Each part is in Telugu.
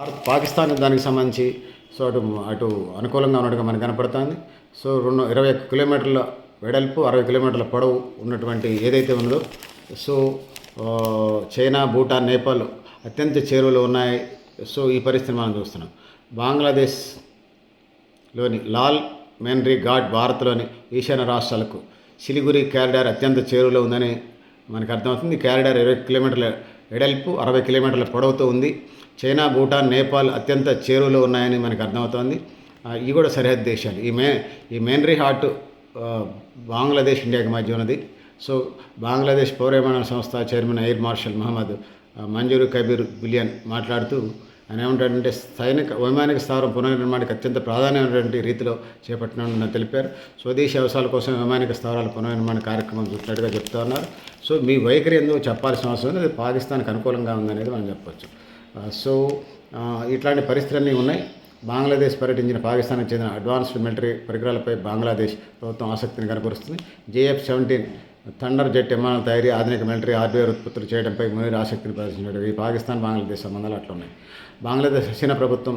భారత్ పాకిస్తాన్ దానికి సంబంధించి సో అటు అటు అనుకూలంగా ఉన్నట్టుగా మనకు కనపడుతుంది. సో రెండు ఇరవై ఒక్క కిలోమీటర్ల వెడల్పు అరవై కిలోమీటర్ల పొడవు ఉన్నటువంటి ఏదైతే ఉందో సో చైనా భూటాన్ నేపాల్ అత్యంత చేరువలు ఉన్నాయి. సో ఈ పరిస్థితిని మనం చూస్తున్నాం. బంగ్లాదేశ్లోని లాల్ మెన్రీ ఘాట్ భారత్లోని ఈశాన్య రాష్ట్రాలకు సిలిగురి క్యారిడార్ అత్యంత చేరువలో ఉందని మనకు అర్థమవుతుంది. క్యారిడార్ ఇరవై కిలోమీటర్ల వెడల్పు అరవై కిలోమీటర్ల పొడవుతో ఉంది. చైనా భూటాన్ నేపాల్ అత్యంత చేరువలో ఉన్నాయని మనకు అర్థమవుతోంది. ఇవి కూడా సరిహద్దు దేశాలు. ఈ మే ఈ మెయిన్రీ హార్ట్ బంగ్లాదేశ్ ఇండియాకి మధ్య ఉన్నది. సో బంగ్లాదేశ్ పౌర విమాన సంస్థ చైర్మన్ ఎయిర్ మార్షల్ మహమ్మద్ మంజూరు కబీర్ బిలియన్ మాట్లాడుతూ ఆయన ఏమంటాడంటే సైనిక వైమానిక స్థావరం పునర్నిర్మాణానికి అత్యంత ప్రాధాన్యమైనటువంటి రీతిలో చేపట్టినని తెలిపారు. స్వదేశీ అవసరాల కోసం వైమానిక స్థావరాల పునర్నిర్మాణ కార్యక్రమం చూసినట్టుగా చెప్తా ఉన్నారు. సో మీ వైఖరి ఎందుకు చెప్పాల్సిన అవసరం ఉంది అది పాకిస్తాన్కి అనుకూలంగా ఉందనేది మనం చెప్పవచ్చు సో ఇట్లాంటి పరిస్థితులన్నీ ఉన్నాయి. బంగ్లాదేశ్ పర్యటించిన పాకిస్తాన్కి చెందిన అడ్వాన్స్డ్ మిలిటరీ పరికరాలపై బంగ్లాదేశ్ ప్రభుత్వం ఆసక్తిని కనబరుస్తుంది జేఎఫ్ సెవెంటీన్ థండర్ జెట్ విమానాల తయారీ ఆధునిక మిలిటరీ హార్డ్వేర్ ఉత్పత్తులు చేయడంపై మునీర్ ఆసక్తిని ప్రదర్శించాడు. ఈ పాకిస్తాన్ బంగ్లాదేశ్ సంబంధాలు అట్లా ఉన్నాయి బంగ్లాదేశ్ చైనా ప్రభుత్వం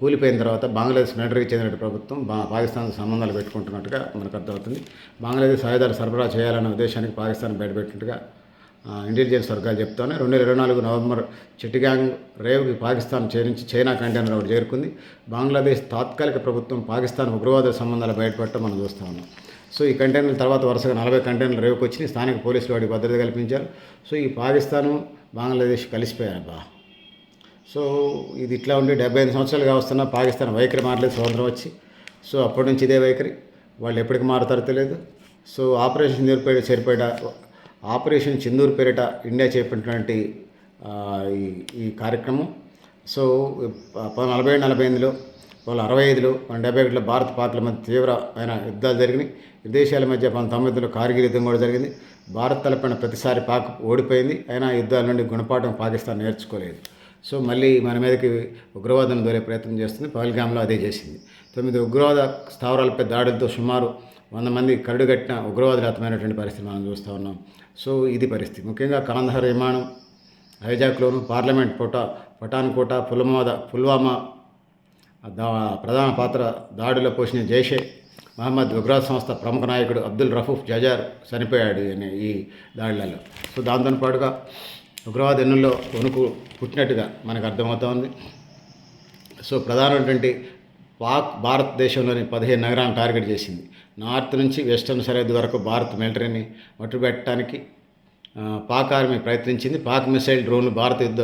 కూలిపోయిన తర్వాత బంగ్లాదేశ్ మిలిటరీకి చెందిన ప్రభుత్వం బా పాకిస్తాన్ సంబంధాలు పెట్టుకుంటున్నట్టుగా మనకు అర్థమవుతుంది. బంగ్లాదేశ్ ఆయుధాలు సరఫరా చేయాలన్న ఉద్దేశానికి పాకిస్తాన్ బయటపెట్టినట్టుగా ఇంటెలిజెన్స్ వర్గాలు చెప్తాను రెండు వేల ఇరవై నాలుగు నవంబర్ చిటిగాంగ్ రేవ్కి పాకిస్తాన్ చేరించి చైనా కంటైనర్ ఒకటి చేరుకుంది. బంగ్లాదేశ్ తాత్కాలిక ప్రభుత్వం పాకిస్తాన్ ఉగ్రవాద సంబంధాలు బయటపడటం మనం చూస్తూ ఉన్నాం. సో ఈ కంటైనర్ తర్వాత వరుసగా నలభై కంటైనర్లు రేవుకి వచ్చి స్థానిక పోలీసులు వాడికి భద్రత కల్పించారు. సో ఈ పాకిస్తాను బంగ్లాదేశ్ కలిసిపోయారు బా సో ఇది ఇట్లా ఉండి డెబ్బై ఐదు సంవత్సరాలుగా వస్తున్న పాకిస్తాన్ వైఖరి మారలేదు స్వతంత్రం వచ్చి. సో అప్పటి నుంచి ఇదే వైఖరి. వాళ్ళు ఎప్పటికి మారుతారో తెలియదు. సో ఆపరేషన్ సింధూర్ పేరిట సరిపడ ఆపరేషన్ చిందూరు పేరిట ఇండియా చేపట్టినటువంటి ఈ ఈ కార్యక్రమం. సో నలభై ఏడు నలభై ఎనిమిదిలో వాళ్ళు అరవై ఐదులో డెబ్బై ఒకటిలో భారత పాక్ల మధ్య తీవ్రమైన యుద్ధాలు జరిగినాయి. విదేశాల దేశాల మధ్య తొమ్మిదిలో కార్గిల్ యుద్ధం కూడా జరిగింది. భారత్ తలపైన ప్రతిసారి పాక్ ఓడిపోయింది. అయినా యుద్ధాల నుండి గుణపాఠం పాకిస్తాన్ నేర్చుకోలేదు. సో మళ్ళీ మన మీదకి ఉగ్రవాదం దొరే ప్రయత్నం చేస్తుంది. పహల్గామ్లో అదే చేసింది. తొమ్మిది ఉగ్రవాద స్థావరాలపై దాడులతో సుమారు వంద మంది కరడుగట్టిన ఉగ్రవాదులు హతమైనటువంటి పరిస్థితి మనం చూస్తూ ఉన్నాం. సో ఇది పరిస్థితి. ముఖ్యంగా కాందహార్ విమానం హైజాక్లోను పార్లమెంట్ కోట పఠాన్కోట పుల్వామా పుల్వామా దా ప్రధాన పాత్ర దాడిలో పోసిన జైషే మహమ్మద్ ఉగ్రవాద సంస్థ ప్రముఖ నాయకుడు అబ్దుల్ రఫూఫ్ జజార్ చనిపోయాడు అనే ఈ దాడులలో. సో దాంతో పాటుగా ఉగ్రవాద ఎన్నుల్లో వణుకు పుట్టినట్టుగా మనకు అర్థమవుతోంది. సో ప్రధానమైనటువంటి భారతదేశంలోని పదిహేను నగరాలను టార్గెట్ చేసింది. నార్త్ నుంచి వెస్టర్న్ సరిహద్దు వరకు భారత్ మిలిటరీని మట్టుబెట్టడానికి పాక్ ఆర్మీ ప్రయత్నించింది. పాక్ మిసైల్ డ్రోన్లు భారత యుద్ధ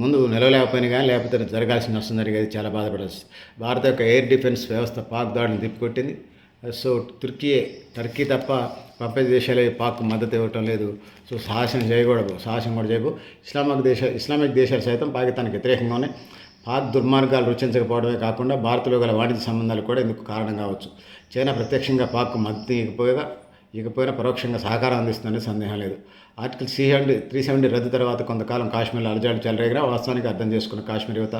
ముందు నిలవలేకపోయినా కానీ లేకపోతే జరగాల్సిన నష్టం జరిగేది చాలా బాధపడాల్సి భారత యొక్క ఎయిర్ డిఫెన్స్ వ్యవస్థ పాక్ దాడిని తిప్పికొట్టింది సో తుర్కీయే టర్కీ తప్ప ప్రపంచ దేశాలే పాక్ మద్దతు ఇవ్వటం లేదు. సో సాహసం చేయకూడదు సాహసం కూడా చేయకు. ఇస్లామిక్ దేశ ఇస్లామిక్ దేశాలు సైతం పాకిస్తాన్కి వ్యతిరేకంగానే పాక్ దుర్మార్గాలు రుచించకపోవడమే కాకుండా భారత్లో గల వాణిజ్య సంబంధాలు కూడా ఇందుకు కారణం కావచ్చు. చైనా ప్రత్యక్షంగా పాక్కు మద్దతు ఇకపోగా ఇకపోయినా పరోక్షంగా సహకారం అందిస్తుందని సందేహం లేదు. Article C hundred three seventy రద్దు తర్వాత కొంతకాలం కాశ్మీర్లో అలజాడు చెలరేగినా వాస్తవానికి అర్థం చేసుకున్న కాశ్మీర్ యువత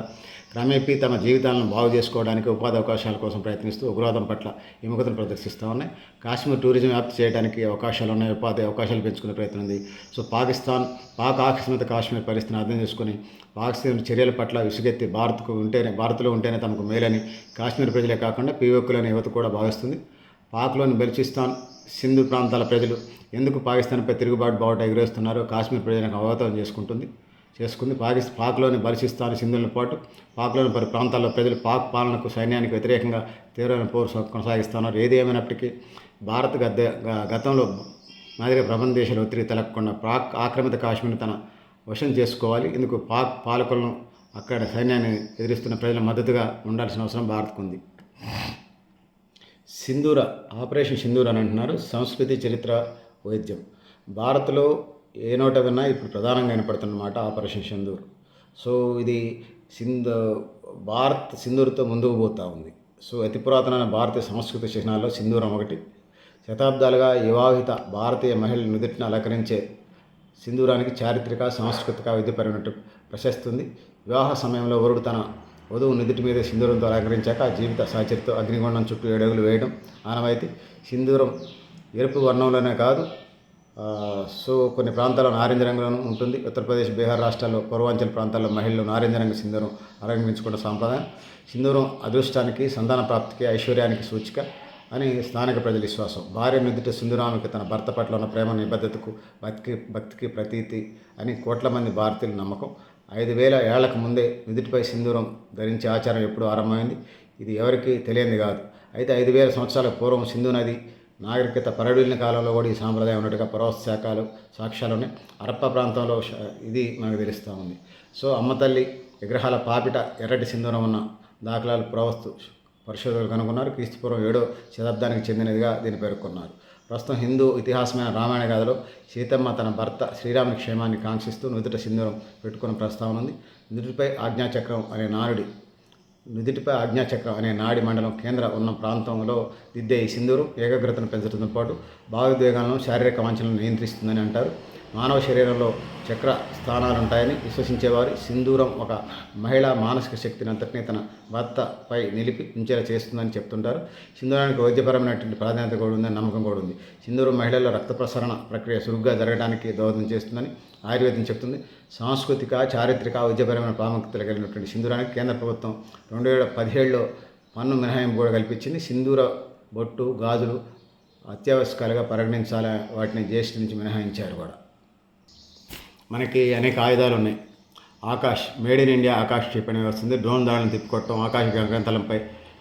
క్రమేపీ తమ జీవితాలను బాగు చేసుకోవడానికి ఉపాధి అవకాశాల కోసం ప్రయత్నిస్తూ ఉగ్రవాదం పట్ల విముఖతను ప్రదర్శిస్తూ ఉన్నాయి. కాశ్మీర్ టూరిజం వ్యాప్తి చేయడానికి అవకాశాలు ఉన్నాయి. ఉపాధి అవకాశాలు పెంచుకునే ప్రయత్నం ఉంది. సో పాకిస్తాన్ పాక్ ఆకస్మిత కాశ్మీర్ పరిస్థితిని అర్థం చేసుకుని పాకిస్తాన్ చర్యల పట్ల విసుగెత్తి భారత్కు ఉంటేనే భారత్లో ఉంటేనే తమకు మేలని కాశ్మీర్ ప్రజలే కాకుండా పీఓక్కులోని యువత కూడా భావిస్తుంది. పాక్లోని బెల్చిస్తాన్ సింధు ప్రాంతాల ప్రజలు ఎందుకు పాకిస్తాన్పై తిరుగుబాటు బావుట ఎగురేస్తున్నారో కాశ్మీర్ ప్రజలకు అవగతం చేసుకుంటుంది. చేసుకుంది పాకిస్ పాక్లోని బలిసిస్తాన్ సింధులతో పాటు పాక్లోని పలు ప్రాంతాల్లో ప్రజలు పాక్ పాలనకు సైన్యానికి వ్యతిరేకంగా తీవ్రమైన పోరు కొనసాగిస్తున్నారు. ఏది ఏమైనప్పటికీ భారత్ గద్ద గతంలో మాదిరి ప్రబంధ దేశాలు ఒత్తిడి తలగకుండా పాక్ ఆక్రమిత కాశ్మీర్ తన వశం చేసుకోవాలి. ఇందుకు పాక్ పాలకులను అక్కడ సైన్యాన్ని ఎదిరిస్తున్న ప్రజల మద్దతుగా ఉండాల్సిన అవసరం భారత్కు ఉంది సింధూర ఆపరేషన్ సింధూర్ అని అంటున్నారు. సంస్కృతి చరిత్ర వైద్యం. భారత్లో ఏ నోట విన్నా ఇప్పుడు ప్రధానంగా వినపడుతున్నమాట ఆపరేషన్ సింధూర్. సో ఇది సింధు భారత్ సింధూర్తో ముందుకు పోతూ ఉంది. సో అతి పురాతనమైన భారతీయ సంస్కృతి చిహ్నాల్లో సింధూరం ఒకటి. శతాబ్దాలుగా వివాహిత భారతీయ మహిళలు నుదుటిని అలంకరించే సింధూరానికి చారిత్రక సాంస్కృతిక విద్యపరమైన ప్రశస్తి ఉంది వివాహ సమయంలో వరుడు తన వధువు నుదుటి మీద సింధూరంతో అలంకరించాక జీవిత సాచరితో అగ్నిగుండం చుట్టూ ఏడగులు వేయడం ఆనవాయితీ. సింధూరం ఎరుపు వర్ణంలోనే కాదు సో కొన్ని ప్రాంతాల్లో నారింజ రంగులోనూ ఉంటుంది. ఉత్తరప్రదేశ్ బీహార్ రాష్ట్రాల్లో పూర్వాంచల్ ప్రాంతాల్లో మహిళలు నారింజ రంగు సింధూరం అలంకరించుకున్న సాంప్రదాయం. సింధూరం అదృష్టానికి సంతాన ప్రాప్తికి ఐశ్వర్యానికి సూచిక అని స్థానిక ప్రజల విశ్వాసం. భార్య నుదుట సింధురామికి తన భర్త పట్ల ఉన్న ప్రేమ నిబద్ధతకు భక్తికి భక్తికి ప్రతీతి అని కోట్ల మంది భారతీయుల నమ్మకం. ఐదు వేల ఏళ్ళకు ముందే నుదుటిపై సింధూరం ధరించే ఆచారం ఎప్పుడు ఆరంభమైంది? ఇది ఎవరికీ తెలియంది కాదు. అయితే ఐదు వేల సంవత్సరాల పూర్వం సింధు నది నాగరికత పరడిల్లిన కాలంలో కూడా ఈ సాంప్రదాయం ఉన్నట్టుగా పురావస్తు శాఖలు సాక్ష్యాలు ఉన్నాయి. ప్రాంతంలో ఇది మనకు తెలుస్తూ ఉంది. సో అమ్మతల్లి విగ్రహాల పాపిట ఎర్రటి సింధూరం ఉన్న దాఖలాలు పురావస్తు పరిశోధకులు కనుగొన్నారు. క్రీస్తుపూర్వం ఏడో శతాబ్దానికి చెందినదిగా దీన్ని పేర్కొన్నారు. ప్రస్తుతం హిందూ ఇతిహాసమైన రామాయణ గాథలో సీతమ్మ తన భర్త శ్రీరాముని క్షేమాన్ని కాంక్షిస్తూ నుదుట సింధూరం పెట్టుకున్న ప్రస్తావన ఉంది. నుదుటిపై ఆజ్ఞాచక్రం అనే నారుడి నుదిటిపై ఆజ్ఞాచక్రం అనే నాడి మండలం కేంద్ర ఉన్న ప్రాంతంలో దిద్దే ఈ సింధూరం ఏకాగ్రతను పెంచడంతో పాటు భావోద్వేగాలను శారీరక వాంఛలను నియంత్రిస్తుందని అంటారు. మానవ శరీరంలో చక్ర స్థానాలు ఉంటాయని విశ్వసించేవారు. సింధూరం ఒక మహిళా మానసిక శక్తిని అంతటినీ తన భర్తపై నిలిపి ఉంచేలా చేస్తుందని చెప్తుంటారు. సింధూరానికి వైద్యపరమైనటువంటి ప్రాధాన్యత కూడా ఉందని నమ్మకం కూడా ఉంది. సింధూరం మహిళల్లో రక్త ప్రసరణ ప్రక్రియ సురుగ్గా జరగడానికి దోహదం చేస్తుందని ఆయుర్వేదం చెప్తుంది. సాంస్కృతిక చారిత్రక వైద్యపరమైన ప్రాముఖ్యత కలిగినటువంటి సింధూరానికి కేంద్ర ప్రభుత్వం రెండు వేల పదిహేడులో పన్ను మినహాయింపు కూడా కల్పించింది. సింధూర బొట్టు గాజులు అత్యావశ్యకాలుగా పరిగణించాలి వాటిని జ్యేష్ఠ నుంచి మినహాయించారు కూడా. మనకి అనేక ఆయుధాలు ఉన్నాయి Akash made in India Akash క్షిపణి వ్యవస్థ ఉంది. డ్రోన్ దాడులను తిప్పికొట్టడం ఆకాశ గగనతలంపై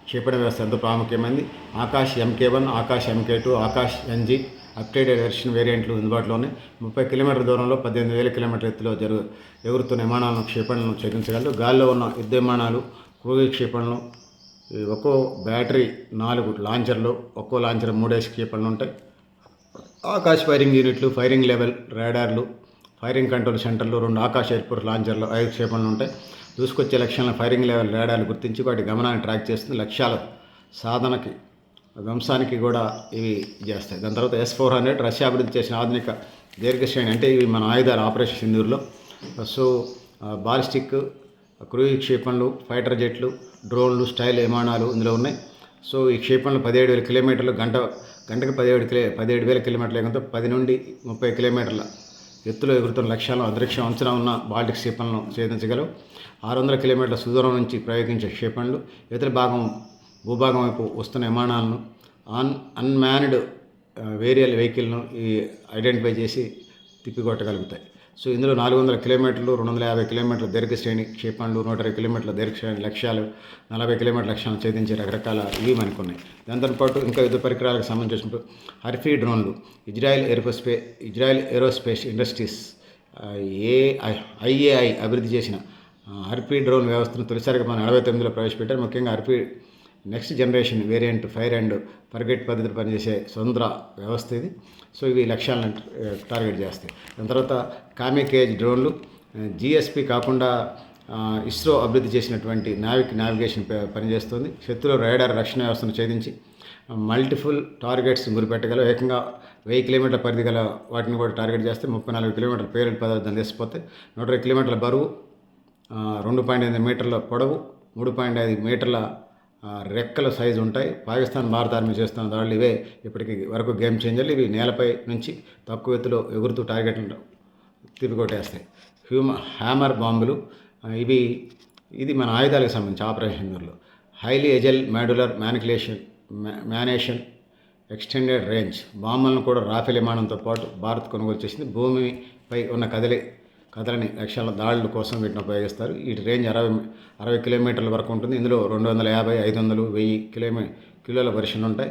క్షిపణి వ్యవస్థ ఎంతో ప్రాముఖ్యమైంది. Akash MK one Akash MK two Akash NG updated version వేరియంట్లు అందుబాటులో ఉన్నాయి. ముప్పై కిలోమీటర్ల దూరంలో పద్దెనిమిది వేల కిలోమీటర్ల ఎత్తులో జరుగు ఎగురుతున్న విమానాలను క్షిపణులను ఛేదించగలరు. గాల్లో ఉన్న యుద్ధ విమానాలు క్రూజ్ క్షిపణులు ఒక్కో బ్యాటరీ నాలుగు లాంచర్లు ఒక్కో లాంచర్ మూడేసి క్షిపణులు ఉంటాయి. ఆకాశ్ ఫైరింగ్ యూనిట్లు ఫైరింగ్ లెవెల్ రాడార్లు ఫైరింగ్ కంట్రోల్ సెంటర్లు రెండు ఆకాశ ఎయిర్పోర్ట్ లాంచర్లు ఐదు క్షేపణలు ఉంటాయి. దూసుకొచ్చే లక్ష్యాలను ఫైరింగ్ లెవెల్ రేడాలు గుర్తించి వాటి గమనాన్ని ట్రాక్ చేస్తుంది. లక్ష్యాల సాధనకి వంశానికి కూడా ఇవి చేస్తాయి. దాని తర్వాత ఎస్ ఫోర్ హండ్రెడ్ రష్యా అభివృద్ధి చేసిన ఆధునిక దీర్ఘశ్రేణి అంటే ఇవి మన ఆయుధాలు ఆపరేషన్ సింధూర్లో. సో బాలిస్టిక్ క్రూయి క్షేపణలు ఫైటర్ జెట్లు డ్రోన్లు స్టైల్ విమానాలు ఇందులో ఉన్నాయి. సో ఈ క్షేపణలు పదిహేడు వేల కిలోమీటర్లు గంట గంటకు పదిహేడు కిలో పదిహేడు వేల కిలోమీటర్ల వేగంతో పది నుండి ముప్పై కిలోమీటర్ల ఎత్తులో ఎగురుతున్న లక్ష్యాలను అదృశ్యం అంచనా ఉన్న బాల్టిక్ క్షేపణలను ఛేదించగలవు. ఆరు వందల కిలోమీటర్ల సుదూరం నుంచి ప్రయోగించే క్షేపణలు ఇతర భాగం భూభాగం వైపు వస్తున్న విమానాలను అన్ అన్మ్యాన్డ్ వేరియల్ వెహికల్ను ఈ ఐడెంటిఫై చేసి తిప్పికొట్టగలుగుతాయి. సో ఇందులో నాలుగు వందల కిలోమీటర్లు రెండు వందల యాభై కిలోమీటర్ల దీర్ఘ శ్రేణి క్షేపణలు నూట ఇరవై కిలోమీటర్ల దీర్ఘ శ్రేణి లక్ష్యాలు నలభై కిలోమీటర్ల లక్ష్యాలను ఛేదించే రకరకాల ఇవి మనకు ఉన్నాయి. దాంతోపాటు ఇంకా యుద్ధ పరికరాలకు సంబంధించినప్పుడు హర్ఫీ డ్రోన్లు Israel aerospace Israel aerospace industries A IAI అభివృద్ధి చేసిన ఆ, హర్పీ డ్రోన్ వ్యవస్థను తొలిసారిగా మన నలభై తొమ్మిదిలో ప్రవేశపెట్టారు. ముఖ్యంగా Harpy next generation variant fire and forget పద్ధతి పనిచేసే స్వతంత్ర వ్యవస్థ ఇది. సో ఇవి లక్ష్యాలను టార్గెట్ చేస్తాయి. దాని తర్వాత కామికేజ్ డ్రోన్లు జిఎస్పి కాకుండా ఇస్రో అభివృద్ధి చేసినటువంటి నావిక్ నావిగేషన్ ప- పనిచేస్తుంది. శత్రువుల రైడర్ రక్షణ వ్యవస్థను ఛేదించి మల్టిపుల్ టార్గెట్స్ గురిపెట్టగల ఏకంగా వెయ్యి కిలోమీటర్ల పరిధి గల వాటిని కూడా టార్గెట్ చేస్తే ముప్పై నాలుగు కిలోమీటర్ల పేరెంట్ పదార్థం తీసిపోతే నూట ఇరవై కిలోమీటర్ల బరువు రెండు పాయింట్ ఎనిమిది మీటర్ల పొడవు మూడు పాయింట్ ఐదు మీటర్ల రెక్కల సైజు ఉంటాయి. పాకిస్తాన్ భారత ఆర్మీ చేస్తున్న దాడులు ఇవే ఇప్పటికి వరకు గేమ్ చేంజర్లు. ఇవి నేలపై నుంచి తక్కువ ఎత్తులో ఎగురుతూ టార్గెట్లను తిప్పికొట్టేస్తాయి. హ్యూమ హ్యామర్ బాంబులు ఇవి ఇది మన ఆయుధాలకు సంబంధించి ఆపరేషన్లో highly agile modular manipulation munition extended range. బాంబులను కూడా రాఫెల్ విమానంతో పాటు భారత్ కొనుగోలు చేసింది. భూమిపై ఉన్న కదిలే కదలని లక్ష్యాల దాడుల కోసం వీటిని ఉపయోగిస్తారు. వీటి రేంజ్ అరవై అరవై కిలోమీటర్ల వరకు ఉంటుంది. ఇందులో రెండు వందల యాభై ఐదు వందలు వెయ్యి కిలోమీ కిలోల వర్షన్లు ఉంటాయి.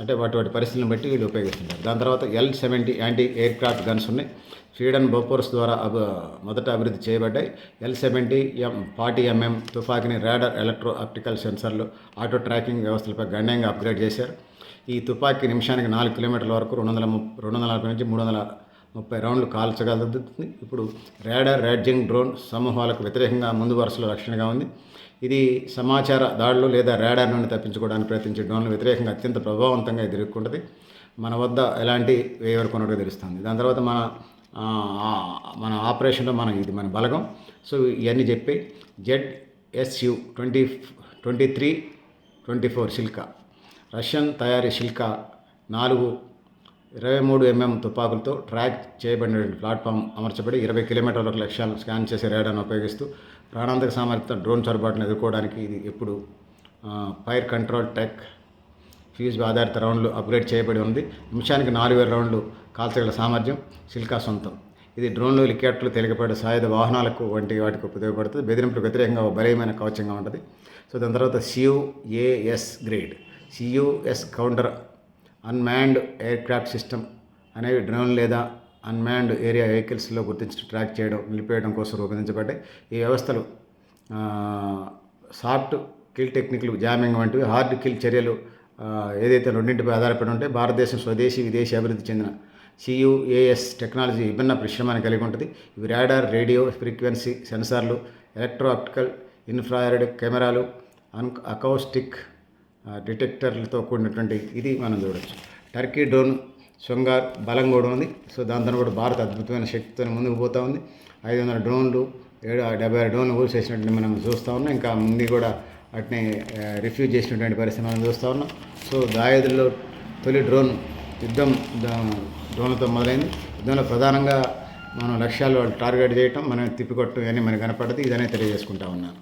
అంటే వాటి వాటి పరిస్థితులను బట్టి వీళ్ళు ఉపయోగిస్తుంటారు. దాని తర్వాత L seventy anti aircraft guns ఉన్నాయి. స్వీడన్ బోపోర్స్ ద్వారా మొదట అభివృద్ధి చేయబడ్డాయి. L seventy M forty MM తుఫాకిని రాడర్ ఎలక్ట్రో ఆప్టికల్ సెన్సర్లు ఆటో ట్రాకింగ్ వ్యవస్థలపై గణనీయంగా అప్గ్రేడ్ చేశారు. ఈ తుపాకీ నిమిషానికి నాలుగు కిలోమీటర్ల వరకు రెండు వందల రెండు వందల నలభై నుంచి మూడు వందల ముప్పై రౌండ్లు కాల్చగలుగుతుంది ఇప్పుడు రాడర్ ర్యాడ్జింగ్ డ్రోన్ సమూహాలకు వ్యతిరేకంగా ముందు వరుసలో రక్షణగా ఉంది. ఇది సమాచార దాడులు లేదా రాడార్ నుండి తప్పించుకోవడానికి ప్రయత్నించే డ్రోన్లు వ్యతిరేకంగా అత్యంత ప్రభావవంతంగా ఎదుర్కొంటుంది. మన వద్ద ఎలాంటి వేయవరకొన్నట్టుగా తెలుస్తుంది. దాని తర్వాత మన మన ఆపరేషన్లో మన ఇది మన బలగం. సో ఇవన్నీ చెప్పి Z SU twenty twenty three twenty four Shilka. Russian తయారీ సిల్కా నాలుగు ఇరవై మూడు ఎంఎం తుపాకులతో ట్రాక్ చేయబడిన ప్లాట్ఫామ్ అమర్చబడి ఇరవై కిలోమీటర్ల లక్ష్యాలను స్కాన్ చేసే రేడాను ఉపయోగిస్తూ ప్రాణాంతక సామర్థ్యం డ్రోన్ చొరబాటును ఎదుర్కోవడానికి ఇది ఎప్పుడు ఫైర్ కంట్రోల్ టెక్ ఫ్యూజ్ ఆధారిత రౌండ్లు అప్గ్రేడ్ చేయబడి ఉంది. నిమిషానికి నాలుగు వేల రౌండ్లు కాల్చగల సామర్థ్యం సిల్కా సొంతం. ఇది డ్రోన్లు లికెట్లు తేలికపాటి సాయుధ వాహనాలకు వంటి వాటికి ఉపయోగపడుతుంది. బెదిరింపులకు వ్యతిరేకంగా బలమైన కవచంగా ఉంటుంది. సో దాని తర్వాత CUAS grade. CUS counter unmanned aircraft system అనేవి డ్రోన్ లేదా అన్మ్యాన్డ్ ఏరియా వెహికల్స్లో గుర్తించి ట్రాక్ చేయడం నిలిపేయడం కోసం రూపొందించబడ్డాయి. ఈ వ్యవస్థలు సాఫ్ట్ కిల్ టెక్నిక్లు జామింగ్ వంటివి హార్డ్ కిల్ చర్యలు ఏదైతే రెండింటిపై ఆధారపడి ఉంటే భారతదేశం స్వదేశీ విదేశీ అభివృద్ధి చెందిన సియుఏఎస్ టెక్నాలజీ విభిన్న పరిశ్రమని కలిగి ఉంటుంది. ఇవి రాడార్ రేడియో ఫ్రీక్వెన్సీ సెన్సార్లు ఎలక్ట్రో ఆప్టికల్ ఇన్ఫ్రారెడ్ కెమెరాలు అన్ అకౌస్టిక్ డిటెక్టర్లతో కూడినటువంటి ఇది మనం చూడవచ్చు టర్కీ డ్రోన్ శృంగార్ బలం కూడా ఉంది. సో దాంతో కూడా భారత్ అద్భుతమైన శక్తితో ముందుకు పోతా ఉంది. ఐదు వందల డ్రోన్లు ఏడు డెబ్బై ఆరు డ్రోన్లు ఊసేసినట్టు మనం చూస్తూ ఉన్నాం. ఇంకా ముందు కూడా వాటిని రిఫ్యూజ్ చేసినటువంటి పరిస్థితి మనం చూస్తూ ఉన్నాం. సో దాయదుల్లో తొలి డ్రోన్ యుద్ధం డ్రోన్లతో మొదలైంది. యుద్ధంలో ప్రధానంగా మనం లక్ష్యాలు టార్గెట్ చేయటం మనం తిప్పికొట్టడం ఇవన్నీ మనకు కనపడదు ఇదనే తెలియజేసుకుంటా ఉన్నాను.